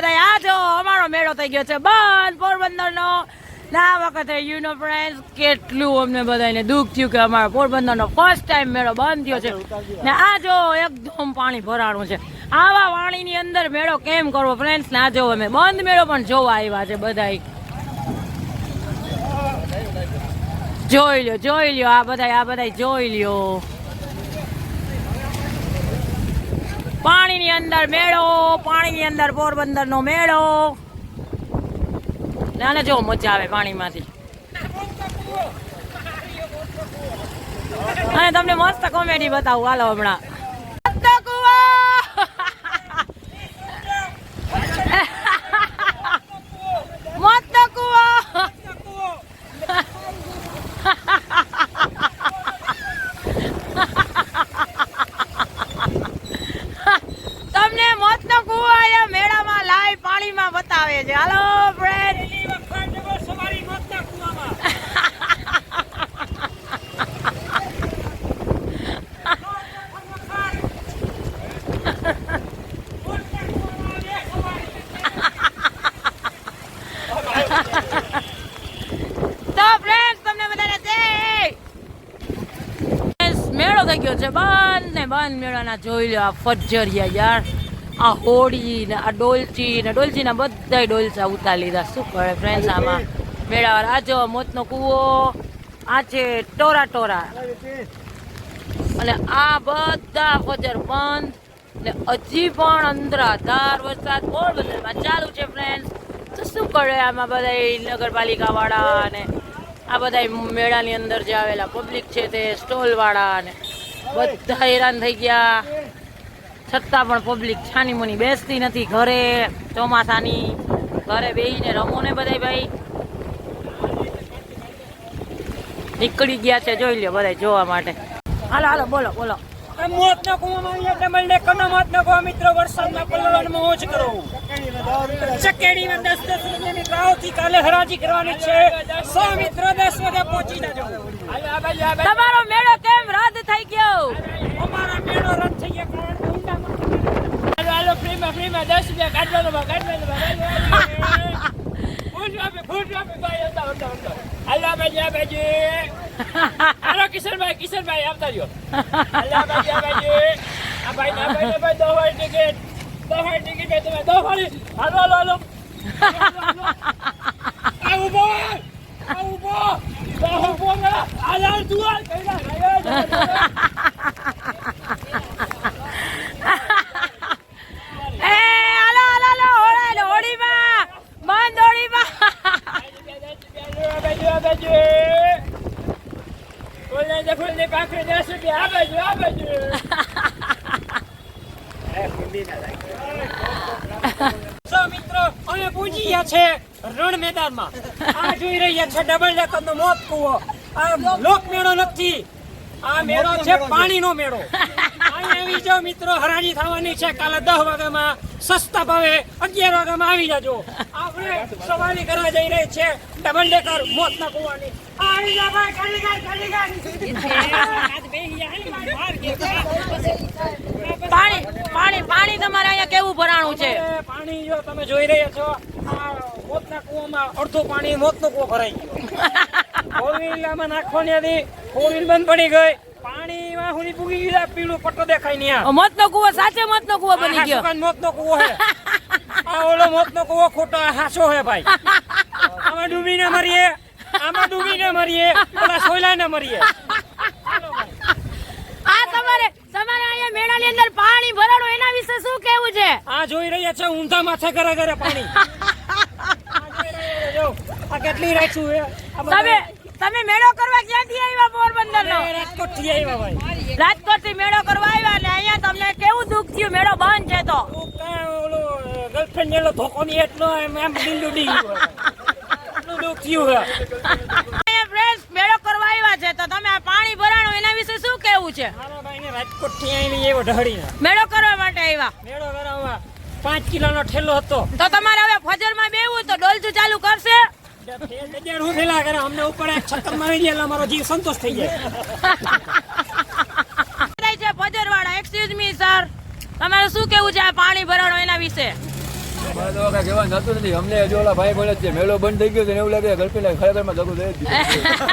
બધા આ જો અમારો મેળો થઈ ગયો છે બંધ, પોરબંદરનો. ના વખતે યુનો ફ્રેન્ડ કેટલું અમને બધાને દુઃખ થયું કે અમારો પોરબંદરનો ફર્સ્ટ ટાઈમ મેળો બંધ થયો છે. ને આ જો એકદમ પાણી ભરાણું છે. આવા પાણીની અંદર મેળો કેમ કરવો? ફ્રેન્ડ્સ ના જોવો અમે. બંધ મેળો પણ જોવા આવ્યા છે બધા જોઈ લ્યો જોઈ લ્યો, આ બધા આ બધા જોઈ લ્યો. પાણીની અંદર મેળો, પાણીની અંદર પોરબંદર નો મેળો. નાને જો મજા આવે પાણીમાંથી. અને તમને મસ્ત કોમેડી બતાવું, હાલો હમણાં મસ્ત કૂવો! મસ્ત કૂવો! તમને મસ્ત કૂવો અહીંયા મેળામાં લાઈવ પાણીમાં બતાવે છે હાલો ફ્રેન્ડ તો ફ્રેન્ડ્સ તમને બધાને જય Friends, મેળો થઈ ગયો છે બંધ ને બંધ મેળાના જોઈ લો આ ફજરિયા યાર. આ હોળી ને, આ ડોલચી ને ડોલચી ના બધા ડોલચા ઉતારી લીધા. શું કરે ફ્રેન્ડ્સ આમાં? મેળાવાળા, આ જો મોતનો કૂવો. આ છે ટોરા ટોરા. અને આ બધા ફજર બંધ. ને હજી પણ અંદરાધાર વરસાદ પોરબંદરમાં ચાલુ છે ફ્રેન્ડ તો શું કરે આમાં બધા નગરપાલિકા વાળા અને આ બધા મેળાની અંદર જે આવેલા પબ્લિક છે તે સ્ટોલ વાળા અને બધા હેરાન થઈ ગયા. છતાં પણ પબ્લિક છાની મુની બેસતી નથી ઘરે, ચોમાસાની ઘરે બેહીને રમો ને બધાય ભાઈ. નીકળી ગયા છે, જોઈ લ્યો બધા જોવા માટે. હાલો હાલો, બોલો બોલો. મોતના એટલે મળે કનો મોત ના કુવા મિત્રો વરસાદના પલ્લવનમાં મોજ કરો. ચકેડીમાં દસ દસ રૂપિયાની ભાવથી કાલે હરાજી કરવાની છે. સો મિત્રો દસ વાગે પહોંચી જજો. તમારો મેળો કેમ રદ થઈ ગયો? અમારો મેળો રદ થઈ ગયો કારણ ઊંડા માં હાલો ફ્રીમાં ફ્રીમાં દસ રૂપિયા કાઢવાનો કાઢવાનો ફૂટ આપે ફૂટ આપે ભાઈ. અંદર અંદર અંદર હાલો બાજુ આ બાજુ હાલો કિશનભાઈ કિશનભાઈ આવતા રહ્યો આ બાજુ આ બાજુ આ ભાઈ ના ભાઈ ભાઈ દો વાળી ટિકિટ દો વાળી ટિકિટ ભાઈ તમે દો વાળી હાલો હાલો હાલો આ ઊભો આ ઊભો દો ઊભો આ હાલો તું આ કઈ ના એ હાલો હાલો હાલો હોળા હોળીમાં બંધ હોળીમાં રણ મેદાનમાં. આ જોઈ રહ્યા છે ડબલ ડેકર નો મોત કુવો. આ લોક મેળો નથી. આ મેળો છે પાણીનો મેળો. આવી જાઓ મિત્રો હરાજી થવાની છે. કાલે દસ વાગ્યામાં સસ્તા ભાવે અગિયાર વાગ્યામાં આવી જાજો. આપણે સવારી કરવા જઈ રહી છે ડબલ ડેકર મોતના કુવાની. આવી જા ભાઈ કાઢી કાઢ કાઢી કાઢ પાણી પાણી પાણી તમારે અહીંયા કેવું ભરાણું છે? પાણી જો તમે જોઈ રહ્યા છો આ મોતના કુવામાં અડધું પાણી મોતનો કુવો ભરાઈ ગયો. ફોર વ્હીલમાં નાખવાની હતી ફોર વ્હીલ બંધ પડી ગઈ. પાણીમાં હુની પૂગી ગયા પીળું પટ્ટો દેખાય નહીં આ. મતનો કૂવો સાચે મતનો કુવો બની ગયો. મોતનો કુવો હે. આ ઓલો મોતનો કુવો ખોટો હાસો હે ભાઈ. આમાં ડૂબીને મરીએ આમાં ડૂબીને મરીએ ઓલા સોયલાને મરીએ. આ તમારે તમારે અહીંયા મેળાની અંદર પાણી ભરાડો એના વિશે શું કેવું છે? આ જોઈ રહ્યા છે ઊંધા માથે ઘરે ઘરે પાણી. કેટલી રાખ્યું હે તમે તમે મેળો કરવા ક્યાંથી આવ્યા પોરબંદર નો રાજકોટ રાજકોટથી આવ્યા ભાઈ રાજકોટથી મેળો કરવા આવ્યા ને અહીંયા તમને કેવું દુઃખ થયું? મેળો બંધ છે તો. ગર્લફ્રેન્ડ એલો ધોકો ની એટલો એમ એમ દિલ ઉડી ગયું હે. એટલું દુઃખ થયું હે અહીંયા ફ્રેશ મેળો કરવા આવ્યા છે તો તમે આ પાણી ભરાણો એના વિશે શું કેવું છે? રાજકોટથી આવીને એવો ઢળી મેળો કરવા માટે આવ્યા. મેળો કરાવવા પાંચ કિલોનો ઠેલો હતો. તો તમારે હવે ફજરમાં બેવું તો ડોલચું ચાલુ કરશે? અમને ઉપર છક્કર મારી દે અમારો જીવ સંતોષ થઈ જાય. એક્સક્યુઝ મી સર તમારે શું કેવું છે આ પાણી ભરાણું એના વિશે? નથી. અમને હજુ ઓલા ભાઈ બોલે છે મેળો બંધ થઈ ગયો છે ને એવું લાગે ગર્લફ્રેન્ડ ખરેખરમાં દગો દઈ જ દીધો.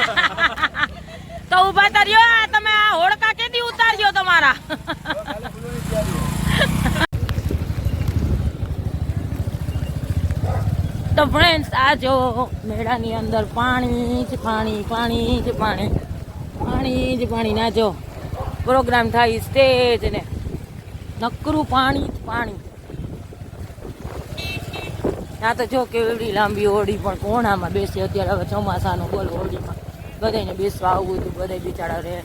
તો ઊભા તર્યો તમે આ હોડકા કેથી ઉતાર્યો તમારા કાલે ખુલ્લું નથી આવ્યું. તો ફ્રેન્ડ્સ આ જો મેળાની અંદર પાણી જ પાણી પાણી જ પાણી પાણી જ પાણી. ના જો પ્રોગ્રામ થાય સ્ટેજ ને. નકરું પાણી જ પાણી. ના તો જો કેવડી લાંબી હોડી પણ કોણામાં બેસી અત્યારે હવે ચોમાસાનો બોલ હોડીમાં. બધાને બેસવા આવવું હતું બધા બિચારા રે.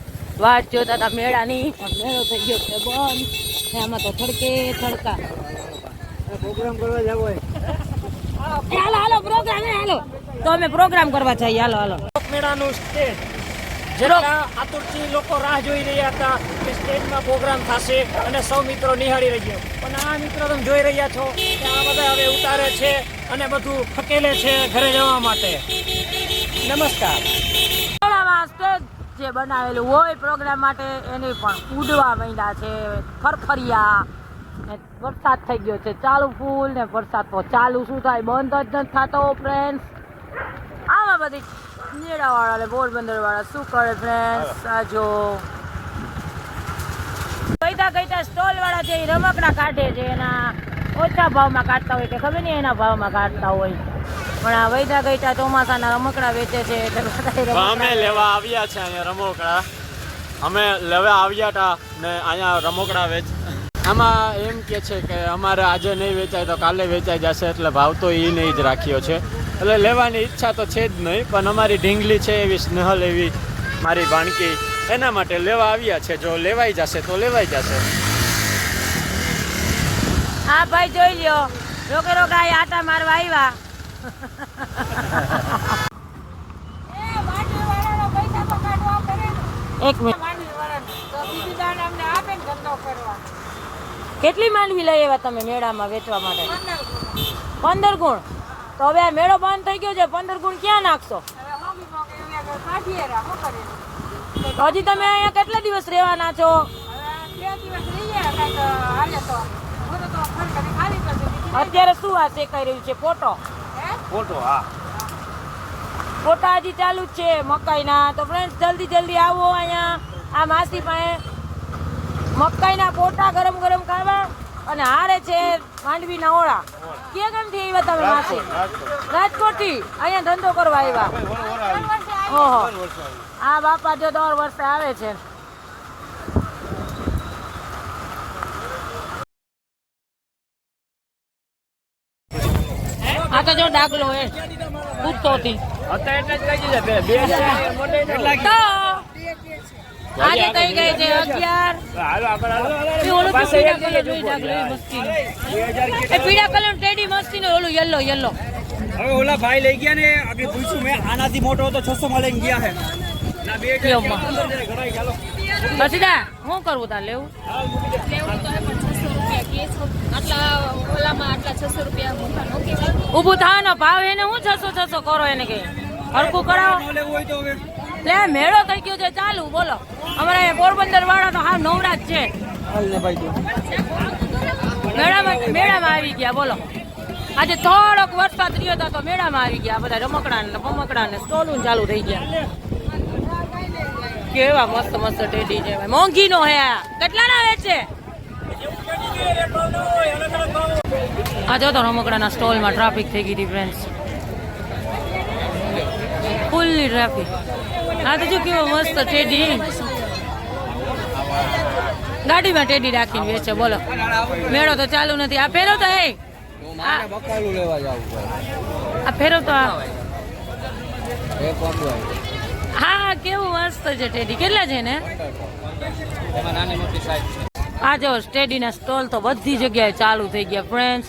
વાત જોતા હતા મેળાની પણ મેળો થઈ ગયો છે બંધ. આમાં તો થડકે થડકા. પ્રોગ્રામ કરવા જવો હોય. હાલો હાલો પ્રોગ્રામ હાલો. તો અમે પ્રોગ્રામ કરવા જઈએ. હાલો હાલો. મેળાનું સ્ટેજ જેટલા આતુરથી લોકો રાહ જોઈ રહ્યા હતા કે સ્ટેજમાં પ્રોગ્રામ થશે અને સૌ મિત્રો નિહાળી રહ્યો. પણ આ મિત્રો તમે જોઈ રહ્યા છો કે આ બધા હવે ઉતારે છે અને બધું ફકેલે છે ઘરે જવા માટે. નમસ્કાર. સ્ટેજ જે બનાવેલું હોય પ્રોગ્રામ માટે એને પણ ઉડવા માંડ્યા છે. ફરફરિયા વરસાદ થઈ ગયો છે. ચાલુ ફૂલ ને વરસાદ તો ચાલુ. શું થાય? બંધ જ નથી થતો ફ્રેન્ડ્સ આમાં બધી મેળાવાળા ને પોરબંદર વાળા શું કરે ફ્રેન્ડ્સ આ જો. ગઈતા ગઈતા સ્ટોલ વાળા જે ઈ રમકડા કાઢે છે એના ઓછા ભાવમાં કાઢતા હોય કે ખબર નહીં એના ભાવમાં કાઢતા હોય. પણ આ વૈદા ગઈતા ચોમાસાના રમકડા વેચે છે એટલે અમે લેવા આવ્યા છે અહીંયા રમકડા. અમે લેવા આવ્યા હતા ને અહીંયા રમકડા વેચ આમાં એમ કે છે કે અમારે આજે નહીં વેચાય તો કાલે વેચાઈ જશે એટલે ભાવ તો એ નહીં જ રાખ્યો છે. એટલે લેવાની ઈચ્છા તો છે જ નહીં પણ અમારી ઢીંગલી છે એવી સ્નેહલ એવી મારી ભાણકી એના માટે લેવા આવ્યા છે. જો લેવાઈ જશે તો લેવાઈ જશે. હા ભાઈ જોઈ લ્યો. રોકે રોકે આટા મારવા આવ્યા. એક મિનિટ. કેટલી માંડવી લઈ આવ્યા તમે મેળામાં વેચવા માટે? પંદર ગુણ. તો હવે આ મેળો બંધ થઈ ગયો છે પંદર ગુણ ક્યાં નાખશો? તો હજી તમે અહીંયા કેટલા દિવસ રહેવાના છો? અત્યારે શું આ શેકાઈ રહ્યું છે? ફોટો? ફોટો હા. ફોટા હજી ચાલુ જ છે મકાઈના. તો ફ્રેન્ડ જલ્દી જલ્દી આવો અહીંયા. આ માસી પાસે મકાઈના પોટા ગરમ ગરમ ખાવા અને હારે છે માંડવીના ઓળા. કે કેમથી આવ્યા તમે માસી? રાજકોટથી અહીંયા ધંધો કરવા આવ્યા ઓહો. આ બાપા જો દર વર્ષે આવે છે. આ તો જો ડાગલો હે કૂદતોથી તો આજે કઈ ગઈ છે અગિયાર. ઓલું તો પીળા કલર પીળા કલર ટેડી મસ્તી ને ઓલું યલો યલો હવે ઓલા ભાઈ લઈ ગયા ને આપણે પૂછ્યું મેં આનાથી મોટો તો છસો માં લઈને ગયા હે ના બે હજાર લ્યો માં. પંદર હજાર ઘડાઈ ચાલો રસીદા શું કરવું તાર લેવું? ઊભું થવાનો ભાવ એને હું છસો છસો કરો એને કે? હરકું કરાવો. લેવું હોય તો હવે. લે મેળો થઈ ગયો છે ચાલુ બોલો. અમારા પોરબંદર વાળા તો હા નવરા જ. છે મેળામાં મેળામાં આવી ગયા બોલો. આજે થોડોક વરસાદ રહ્યો હતો તો મેળામાં આવી ગયા બધા રમકડા ને પમકડા ને સ્ટોલું ચાલુ થઈ ગયા. કેવા મસ્ત મસ્ત ટેડી છે મોંઘી નો હે આ. કેટલા ના વેચે? આ જો તો રમકડાના સ્ટોલમાં ટ્રાફિક થઈ ગઈ હતી ફ્રેન્ડ્સ ફૂલ્લી ટ્રાફિક. આ તો જો કેવો મસ્ત ટેડી. ગાડીમાં ટેડી રાખીને વેચે બોલો. મેળો તો ચાલુ નથી. આ ફેરો તો હે. આ- ફેરો તો હા, કેવું મસ્ત છે ટેડી. કેટલા છે ને? આ જો સ્ટેડીના સ્ટોલ તો બધી જગ્યાએ ચાલુ થઈ ગયા ફ્રેન્ડ્સ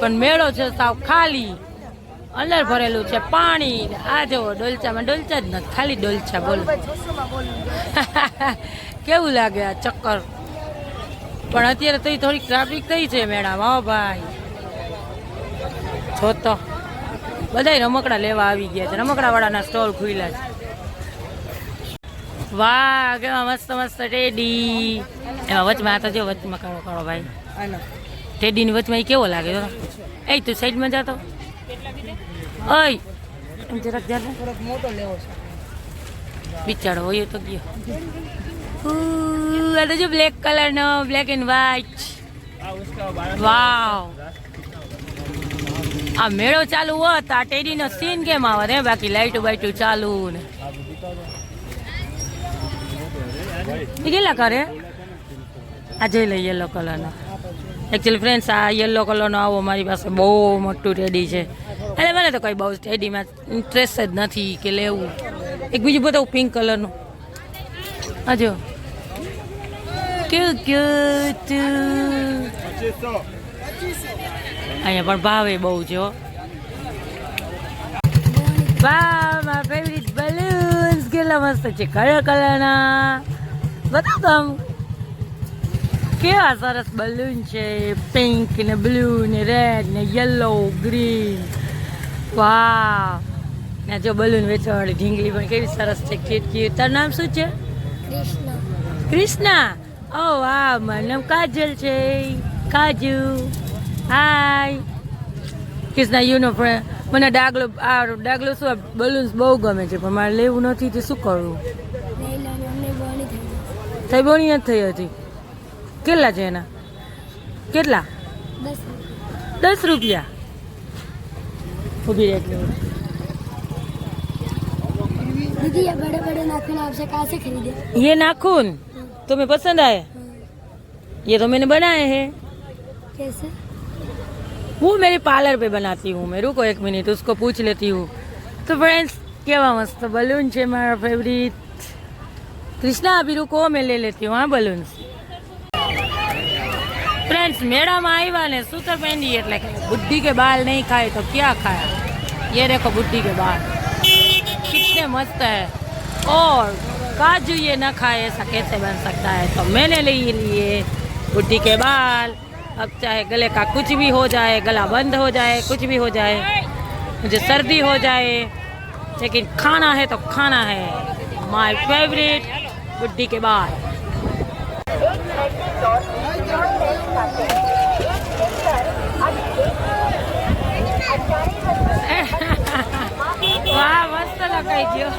પણ મેળો છે સાવ ખાલી. અંદર ભરેલું છે પાણી આ જેવો ડોલચામાં ડોલચા જ નથી ખાલી ડોલચા બોલો. કેવું લાગે આ ચક્કર? પણ અત્યારે તો થોડીક ટ્રાફિક થઈ છે મેડમ હો ભાઈ. જો તો. બધાય રમકડા લેવા આવી ગયા છે. રમકડા વાળાના સ્ટોલ ખુલ્લા છે. વાહ કેવા મસ્ત મસ્ત ટેડી. એમાં વચમાં આ તો જો વચમાં કાળો કાળો ભાઈ. ટેડીની વચમાં એ કેવો લાગે જો એ તું સાઈડમાં જાતો. ઓય એમ જરાક લેવો છે બિચારો હોય તો ગયો. આ જો બ્લેક કલરનો બ્લેક એન્ડ વ્હાઈટ વાવ આ મેળો ચાલુ હોત, આ ટેડીનો સીન કેમ આવે રે? બાકી લાઈટ બાઈટ ચાલુ ને. કેટલા કરે? આ જોઈ લે યલો કલરનો એકચ્યુઅલી ફ્રેન્ડ્સ આ યલો કલરનો આવો, મારી પાસે બહુ મોટું ટેડી છે. એટલે મને તો કોઈ બહુ સ્ટેડીમાં ઇન્ટરેસ્ટ જ નથી કે લેવું. એક બીજું બતાવું પિંક કલરનું હજો અહીંયા પણ ભાવે બહુ છે મારા ફેવરિટ બલૂન્સ કેટલા મસ્ત છે કલર કલરના બતાવ તો કેવા સરસ બલૂન છે પિંક ને બ્લુ ને રેડ ને યલો ગ્રીન વાહ. ને જો બલૂન વેચવાવાળી ઢીંગલી પણ કેવી સરસ છે ક્યુટ ક્યુટ તારું નામ શું છે? કૃષ્ણ. ઓ વાહ મારું નામ કાજલ છે. કાજુ. હાય કૃષ્ણ યુ નો મને ડાગલો આ ડાગલો શું બલૂન્સ બહુ ગમે છે પણ મારે લેવું નથી તો શું કરવું થઈ બોની નથી થઈ હતી. કેટલા છે એના? કેટલા? દસ રૂપિયા? ઊભી રહે એટલે दीदी ये बड़े बड़े नाखून आपसे कहाँ से खरीदे ये नाखून तुम्हें पसंद आए ये तो मैंने बनाए हैं कैसे वो मेरे पार्लर पे बनाती हूँ मैं रुको एक मिनट उसको पूछ लेती हूँ तो फ्रेंड्स કેવા મસ્ત બલૂન છે મારા ફેવરિટ કૃષ્ણા અભી રૂકો મેં લઈ લેતી હું હા બલૂન્સ फ्रेंड्स મેળામાં આવ્યા ને સૂતર પહેંડી એટલે કે બુદ્ધિ के बाल नहीं खाए तो क्या खाया ये देखो बुड्ढी के बाल। कितने मस्त है। और काजू ये ना खाए, ऐसा कैसे बन सकता है? तो मैंने ले लिए बुड्ढी के बाल। अब चाहे गले का कुछ भी हो जाए, गला बंद हो जाए, कुछ भी हो जाए, मुझे सर्दी हो जाए, लेकिन खाना है तो खाना है। माय फेवरेट बुड्ढी के बाल। વાહ મસ્ત લખાઈ ગયો.